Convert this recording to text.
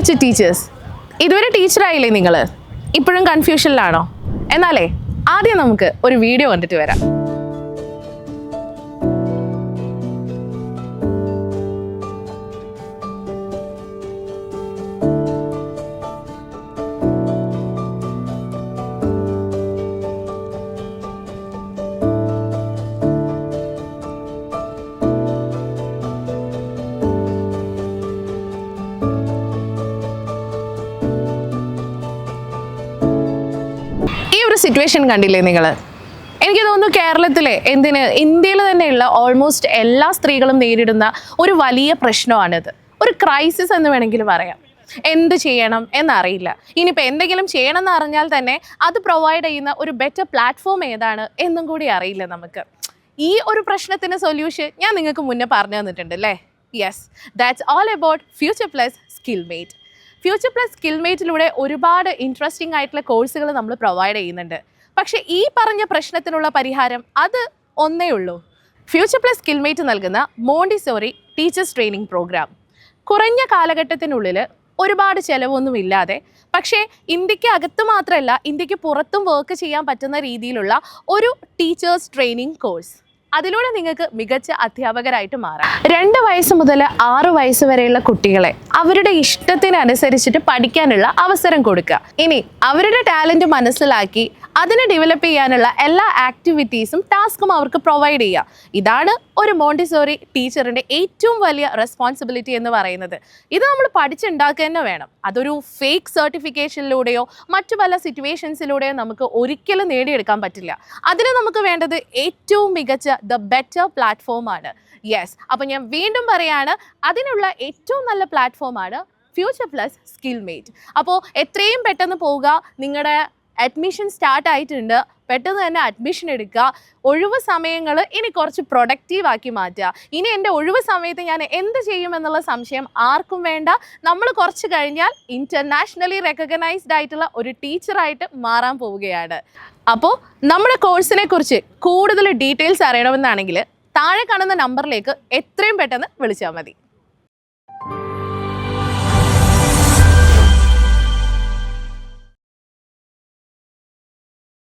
Future teachers ഇതുവരെ ടീച്ചറായില്ലേ നിങ്ങൾ ഇപ്പോഴും കൺഫ്യൂഷനിലാണോ എന്നാലേ ആദ്യം നമുക്ക് ഒരു വീഡിയോ കണ്ടിട്ട് വരാം. ഒരു സിറ്റുവേഷൻ കണ്ടില്ലേ നിങ്ങൾ എനിക്ക് തോന്നുന്നു കേരളത്തിലെ എന്തിന് ഇന്ത്യയിൽ തന്നെയുള്ള ഓൾമോസ്റ്റ് എല്ലാ സ്ത്രീകളും നേരിടുന്ന ഒരു വലിയ പ്രശ്നമാണിത്. ഒരു ക്രൈസിസ് എന്ന് വേണമെങ്കിൽ പറയാം. എന്ത് ചെയ്യണം എന്നറിയില്ല. ഇനിയിപ്പോൾ എന്തെങ്കിലും ചെയ്യണം എന്ന് അറിഞ്ഞാൽ തന്നെ അത് പ്രൊവൈഡ് ചെയ്യുന്ന ഒരു ബെറ്റർ പ്ലാറ്റ്ഫോം ഏതാണ് എന്നും കൂടി അറിയില്ല നമുക്ക്. ഈ ഒരു പ്രശ്നത്തിന് സൊല്യൂഷൻ ഞാൻ നിങ്ങൾക്ക് മുന്നേ പറഞ്ഞു തന്നിട്ടുണ്ട് അല്ലേ? Yes that's all about future plus skill mate future plus skill മേറ്റിലൂടെ ഒരുപാട് ഇൻട്രസ്റ്റിംഗ് ആയിട്ടുള്ള കോഴ്സുകൾ നമ്മൾ പ്രൊവൈഡ് ചെയ്യുന്നുണ്ട്. പക്ഷേ ഈ പറഞ്ഞ പ്രശ്നത്തിനുള്ള പരിഹാരം അത് ഒന്നേ ഉള്ളൂ. ഫ്യൂച്ചർ പ്ലസ് സ്കിൽ മേറ്റ് നൽകുന്ന മോണ്ടിസോറി ടീച്ചേഴ്സ് ട്രെയിനിങ് പ്രോഗ്രാം കുറഞ്ഞ കാലഘട്ടത്തിനുള്ളിൽ ഒരുപാട് ചിലവൊന്നുമില്ലാതെ പക്ഷേ ഇന്ത്യയ്ക്ക് അകത്ത് മാത്രമല്ല ഇന്ത്യയ്ക്ക് പുറത്തും വർക്ക് ചെയ്യാൻ പറ്റുന്ന രീതിയിലുള്ള ഒരു ടീച്ചേഴ്സ് ട്രെയിനിങ് കോഴ്സ് അതിലൂടെ നിങ്ങൾക്ക് മികച്ച അധ്യാപകരായിട്ട് മാറാം. രണ്ട് വയസ്സ് മുതൽ ആറ് വയസ്സ് വരെയുള്ള കുട്ടികളെ അവരുടെ ഇഷ്ടത്തിനനുസരിച്ചിട്ട് പഠിക്കാനുള്ള അവസരം കൊടുക്കുക. ഇനി അവരുടെ ടാലന്റ് മനസ്സിലാക്കി അതിനെ ഡെവലപ്പ് ചെയ്യാനുള്ള എല്ലാ ആക്ടിവിറ്റീസും ടാസ്കും അവർക്ക് പ്രൊവൈഡ് ചെയ്യുക ഇതാണ് ഒരു മോണ്ടിസോറി ടീച്ചറിന്റെ ഏറ്റവും വലിയ റെസ്പോൺസിബിലിറ്റി എന്ന് പറയുന്നത്. ഇത് നമ്മൾ പഠിച്ചുണ്ടാക്കുക തന്നെ വേണം. അതൊരു ഫേക്ക് സർട്ടിഫിക്കേഷനിലൂടെയോ മറ്റു പല സിറ്റുവേഷൻസിലൂടെയോ നമുക്ക് ഒരിക്കലും നേടിയെടുക്കാൻ പറ്റില്ല. അതിന് നമുക്ക് വേണ്ടത് ഏറ്റവും മികച്ച ദ ബെറ്റർ പ്ലാറ്റ്ഫോമാണ് യെസ് അപ്പോൾ ഞാൻ വീണ്ടും പറയാണ് അതിനുള്ള ഏറ്റവും നല്ല പ്ലാറ്റ്ഫോമാണ് ഫ്യൂച്ചർ പ്ലസ് സ്കിൽ മേറ്റ് അപ്പോൾ എത്രയും പെട്ടെന്ന് പോവുക. നിങ്ങളുടെ അഡ്മിഷൻ സ്റ്റാർട്ട് ആയിട്ടുണ്ട്. പെട്ടെന്ന് തന്നെ അഡ്മിഷൻ എടുക്കുക. ഒഴിവ് സമയങ്ങൾ ഇനി കുറച്ച് പ്രൊഡക്റ്റീവ് ആക്കി മാറ്റുക. ഇനി എന്റെ ഒഴിവ് സമയത്ത് ഞാൻ എന്ത് ചെയ്യുമെന്നുള്ള സംശയം ആർക്കും വേണ്ട. നമ്മൾ കുറച്ച് കഴിഞ്ഞാൽ ഇന്റർനാഷണലി റെക്കഗ്നൈസ്ഡ് ആയിട്ടുള്ള ഒരു ടീച്ചറായിട്ട് മാറാൻ പോവുകയാണ്. അപ്പോൾ നമ്മുടെ കോഴ്സിനെ കുറിച്ച് കൂടുതൽ ഡീറ്റെയിൽസ് അറിയണമെന്നാണെങ്കിൽ താഴെ കാണുന്ന നമ്പറിലേക്ക് എത്രയും പെട്ടെന്ന് വിളിച്ചാൽ മതി.